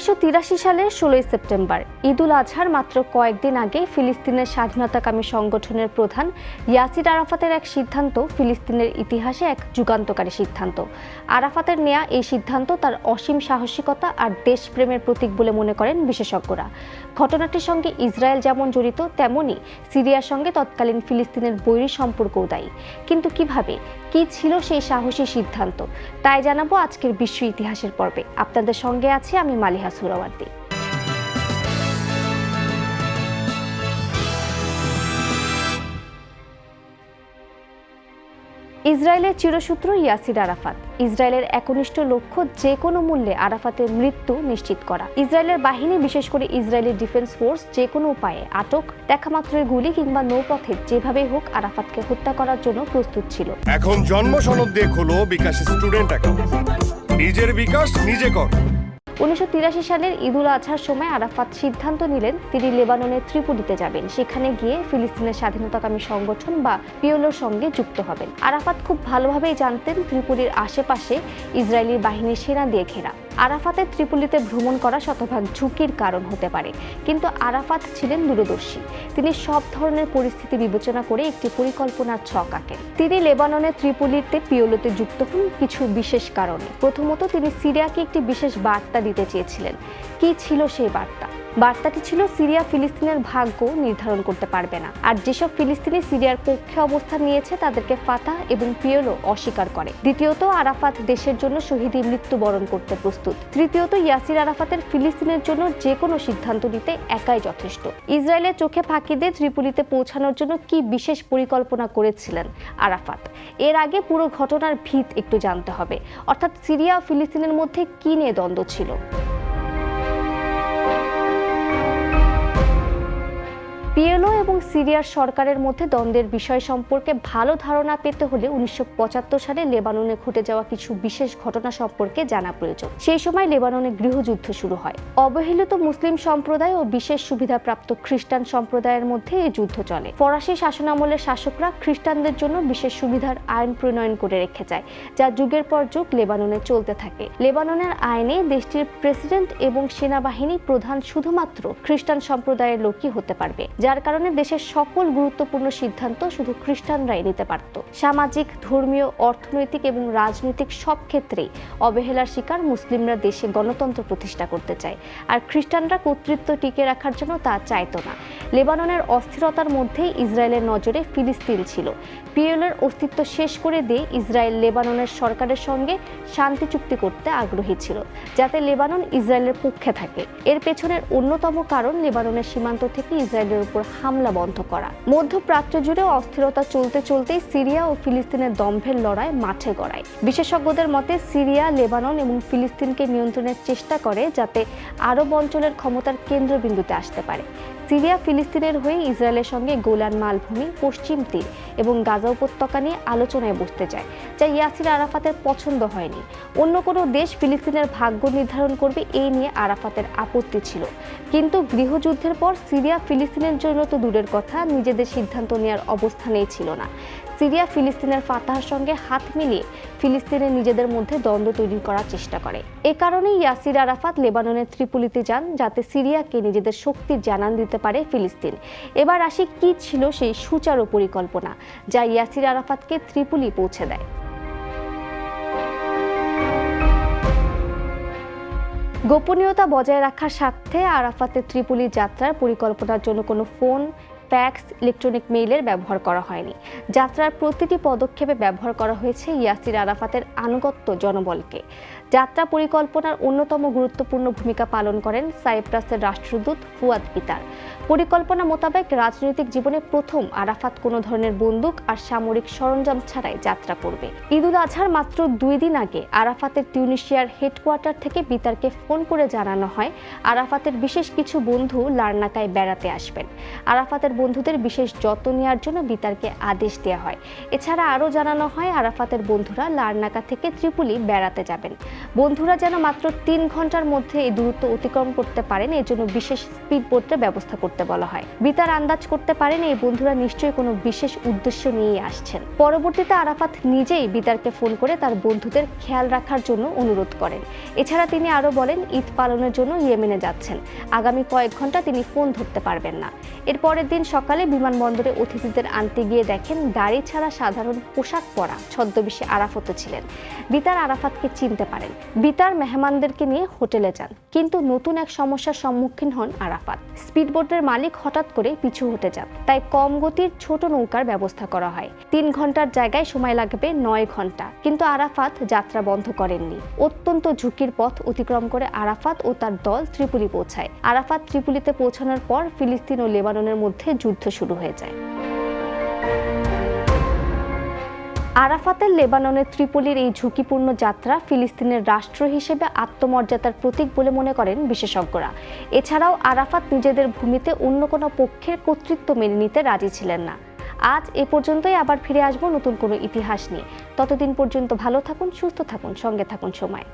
উনিশশো সালের ষোলোই সেপ্টেম্বর, ঈদুল আজহার মাত্র কয়েকদিন আগে ফিলিস্তিনের স্বাধীনতাকামী সংগঠনের প্রধান ইয়াসির আরাফাতের এক সিদ্ধান্ত ফিলিস্তিনের ইতিহাসে এক যুগান্তকারী সিদ্ধান্ত। আরাফাতের নেয়া এই সিদ্ধান্ত তার অসীম সাহসিকতা আর দেশপ্রেমের প্রতীক বলে মনে করেন বিশেষজ্ঞরা। ঘটনাটির সঙ্গে ইসরায়েল যেমন জড়িত তেমনই সিরিয়ার সঙ্গে তৎকালীন ফিলিস্তিনের বৈরী সম্পর্কও দায়ী। কিন্তু কীভাবে? কি ছিল সেই সাহসী সিদ্ধান্ত? তাই জানাব আজকের বিশ্ব ইতিহাসের পর্বে। আপনাদের সঙ্গে আছি আমি মালিহা সুরাওয়ার্দী ইসরায়েলের চিরসূত্র ইয়াসির আরাফাত। ইসরায়েলের একনিষ্ঠ লক্ষ্য যে কোনো মূল্যে আরাফাতের মৃত্যু নিশ্চিত করা। ইসরায়েলের বাহিনী, বিশেষ করে ইসরায়েলের ডিফেন্স ফোর্স যে কোনো উপায়ে আটক দেখামাত্রই গুলি কিংবা নৌপথে যেভাবে হোক আরাফাতকে হত্যা করার জন্য প্রস্তুত ছিল। এখন জন্ম সনদ দিয়ে খোলো বিকাশ স্টুডেন্ট অ্যাকাউন্ট। নিজের বিকাশ নিজে কর। উনিশশো তিরাশি সালের ঈদুল আজহার সময় আরাফাত সিদ্ধান্ত নিলেন তিনি লেবাননের ত্রিপুলিতে যাবেন। সেখানে গিয়ে ফিলিস্তিনের স্বাধীনতাকামী সংগঠন বা পিওলোর সঙ্গে যুক্ত হবেন। আরাফাত খুব ভালোভাবেই জানতেন ত্রিপুলির আশেপাশে ইসরায়েলি বাহিনীর সেনা দিয়ে ঘেরা। আরাফাতের ত্রিপুলিতে ভ্রমণ করা শতভাগ ঝুঁকির কারণ হতে পারে। কিন্তু আরাফাত ছিলেন দূরদর্শী। তিনি সব ধরনের পরিস্থিতি বিবেচনা করে একটি পরিকল্পনার ছক আঁকেন। তিনি লেবাননের ত্রিপুলিতে পিওলোতে যুক্ত হন কিছু বিশেষ কারণে। প্রথমত তিনি সিরিয়াকে একটি বিশেষ বার্তা দিতে চেয়েছিলেন। কি ছিল সেই বার্তা? বার্তাটি ছিল, সিরিয়া ফিলিস্তিনের ভাগ্য নির্ধারণ করতে পারবে না। আর যেসব ফিলিস্তিনি সিরিয়ার পক্ষে অবস্থান নিয়েছে, তাদেরকে ফাতা এবং পিওলো অস্বীকার করে। দ্বিতীয়ত, আরাফাত দেশের জন্য শহীদী মৃত্যুবরণ করতে প্রস্তুত। তৃতীয়ত, ইয়াসির আরাফাতের ফিলিস্তিনের জন্য যে কোনো সিদ্ধান্ত নিতে একাই যথেষ্ট। ইসরায়েলের চোখে ফাঁকি দিয়ে ত্রিপুলিতে পৌঁছানোর জন্য কি বিশেষ পরিকল্পনা করেছিলেন আরাফাত? এর আগে পুরো ঘটনার ভিত একটু জানতে হবে। অর্থাৎ সিরিয়া ও ফিলিস্তিনের মধ্যে কি নিয়ে দ্বন্দ্ব ছিল? এবং সিরিয়ার সরকারের মধ্যে দ্বন্দ্বের বিষয় সম্পর্কে ভালো ধারণা পেতে হলে উনিশশো সালে লেবাননে ঘটে যাওয়া কিছু বিশেষ ঘটনা সম্পর্কে জানা প্রয়োজন। সেই সময় লেবাননে গৃহযুদ্ধ শুরু হয়। অবহেলিত মুসলিম সম্প্রদায় ও বিশেষ সুবিধাপ্রাপ্ত খ্রিস্টান সম্প্রদায়ের মধ্যে এই যুদ্ধ চলে। ফরাসি শাসনামলের শাসকরা খ্রিস্টানদের জন্য বিশেষ সুবিধার আইন প্রণয়ন করে রেখে যায়, যা যুগের পর যুগ লেবাননে চলতে থাকে। লেবাননের আইনে দেশটির প্রেসিডেন্ট এবং সেনাবাহিনী প্রধান শুধুমাত্র খ্রিস্টান সম্প্রদায়ের লোকই হতে পারবে, যার কারণে দেশের সকল গুরুত্বপূর্ণ সিদ্ধান্ত শুধু খ্রিস্টানরাই নিতে পারত। সামাজিক, ধর্মীয়, অর্থনৈতিক এবং রাজনৈতিক সব ক্ষেত্রেই অবহেলার শিকার মুসলিমরা দেশে গণতন্ত্র প্রতিষ্ঠা করতে চায়। আর খ্রিস্টানরা কর্তৃত্ব টিকে রাখার জন্য তা চাইতো না। লেবাননের অস্থিরতার মধ্যেই ইসরায়েলের নজরে ফিলিস্তিন ছিল। পিএলের অস্তিত্ব শেষ করে দিয়ে ইসরায়েল লেবাননের সরকারের সঙ্গে শান্তি চুক্তি করতে আগ্রহী ছিল, যাতে লেবানন ইসরায়েলের পক্ষে থাকে। এর পেছনের অন্যতম কারণ লেবাননের সীমান্ত থেকে ইসরায়েলের উপর হামলা বন্ধ করা। মধ্যপ্রাচ্য জুড়ে অস্থিরতা চলতে চলতেই সিরিয়া ও ফিলিস্তিনের দম্ভের লড়াই মাঠে গড়ায়। বিশেষজ্ঞদের মতে, সিরিয়া, লেবানন এবং ফিলিস্তিনকে নিয়ন্ত্রণের চেষ্টা করে যাতে আরব অঞ্চলের ক্ষমতার কেন্দ্রবিন্দুতে আসতে পারে। সিরিয়া ফিলিস্তিনের হয়ে ইসরায়েলের সঙ্গে গোলান মালভূমি, পশ্চিম তীর এবং গাজা উপত্যকা নিয়ে আলোচনায় বসতে চায়, যা ইয়াসির আরাফাতের পছন্দ হয়নি। অন্য কোনো দেশ ফিলিস্তিনের ভাগ্য নির্ধারণ করবে এই নিয়ে আরাফাতের আপত্তি ছিল। কিন্তু গৃহযুদ্ধের পর সিরিয়া ফিলিস্তিনের জন্য তো দূরের কথা, নিজেদের সিদ্ধান্ত নেওয়ার অবস্থানেই ছিল না। সিরিয়া ফিলিস্তিনের ফাতাহার সঙ্গে হাত মিলিয়ে ফিলিস্তিনে নিজেদের মধ্যে দ্বন্দ্ব তৈরি করার চেষ্টা করে। এ কারণেই ইয়াসির আরাফাত লেবাননের ত্রিপুলিতে যান, যাতে সিরিয়াকে নিজেদের শক্তির জানান দিতে পারে ফিলিস্তিন। এবার আসি কি ছিল সেই সুচারু পরিকল্পনা, যা ইয়াসির আরাফাতকে ত্রিপুলি পৌঁছে দেয়। গোপনীয়তা বজায় রাখার স্বার্থে আরাফাতের ত্রিপুলি যাত্রার পরিকল্পনার জন্য কোনো ফোন ফ্যাক্স ইলেকট্রনিক মেইলের ব্যবহার করা হয়নি। যাত্রার প্রতিটি পদক্ষেপে ব্যবহার করা হয়েছে ইয়াসির আরাফাতের আনুগত্য জনবলকে। যাত্রা পরিকল্পনার অন্যতম গুরুত্বপূর্ণ ভূমিকা পালন করেন সাইপ্রাসের রাষ্ট্রদূত ফুয়াদ পিতার। পরিকল্পনা মোতাবেক রাজনৈতিক জীবনে প্রথম আরাফাত কোনো ধরনের বন্দুক আর সামরিক সরঞ্জাম ছাড়াই যাত্রা করবে। ঈদুল আজহার মাত্র দুই দিন আগে আরাফাতের টিউনিশিয়ার হেডকোয়ার্টার থেকে বিতারকে ফোন করে জানানো হয়, আরাফাতের বিশেষ কিছু বন্ধু লার্নাকায় বেড়াতে আসবেন। আরাফাতের বন্ধুদের বিশেষ যত্ন নেওয়ার জন্য বিতারকে আদেশ দেওয়া হয়। এছাড়া আরও জানানো হয়, আরাফাতের বন্ধুরা লার্নাকা থেকে ত্রিপুলি বেড়াতে যাবেন। বন্ধুরা যেন মাত্র তিন ঘণ্টার মধ্যে এই দূরত্ব অতিক্রম করতে পারেন, এর জন্য বিশেষ স্পিড বোটের ব্যবস্থা করতে বলা হয়। বিতার আন্দাজ করতে পারেন, এই বন্ধুরা নিশ্চয়ই কোনো বিশেষ উদ্দেশ্য নিয়েই আসছেন। পরবর্তীতে আরাফাত নিজেই বিতারকে ফোন করে তার বন্ধুদের খেয়াল রাখার জন্য অনুরোধ করেন। এছাড়া তিনি আরও বলেন, ঈদ পালনের জন্য ইয়েমেনে যাচ্ছেন। আগামী কয়েক ঘণ্টা তিনি ফোন ধরতে পারবেন না। এর পরের দিন সকালে বিমানবন্দরে অতিথিদের আনতে গিয়ে দেখেন গাড়ি ছাড়া সাধারণ পোশাক পরা ছদ্মবেশে আরাফত ছিলেন। বিতার আরাফাতকে চিনতে পারেন। বিতার মেহমানদেরকে নিয়ে হোটেলে যান, কিন্তু নতুন এক সমস্যার সম্মুখীন হন আরাফাত। স্পিডবোটের মালিক হঠাৎ করে পিছু হটে যান, তাই কম গতির ছোট নৌকার ব্যবস্থা করা হয়। তিন ঘণ্টার জায়গায় সময় লাগবে নয় ঘণ্টা কিন্তু আরাফাত যাত্রা বন্ধ করেননি। অত্যন্ত ঝুঁকির পথ অতিক্রম করে আরাফাত ও তার দল ত্রিপুলি পৌঁছায়। আরাফাত ত্রিপুলিতে পৌঁছানোর পর ফিলিস্তিন ও লেবাননের মধ্যে যুদ্ধ শুরু হয়ে যায়। আরাফাতের লেবাননের ত্রিপলির এই ঝুঁকিপূর্ণ যাত্রা ফিলিস্তিনের রাষ্ট্র হিসেবে আত্মমর্যাদার প্রতীক বলে মনে করেন বিশেষজ্ঞরা। এছাড়াও আরাফাত নিজেদের ভূমিতে অন্য কোনো পক্ষের কর্তৃত্ব মেনে নিতে রাজি ছিলেন না। আজ এ পর্যন্তই, আবার ফিরে আসব নতুন কোনো ইতিহাস নিয়ে। ততদিন পর্যন্ত ভালো থাকুন, সুস্থ থাকুন, সঙ্গে থাকুন সময়।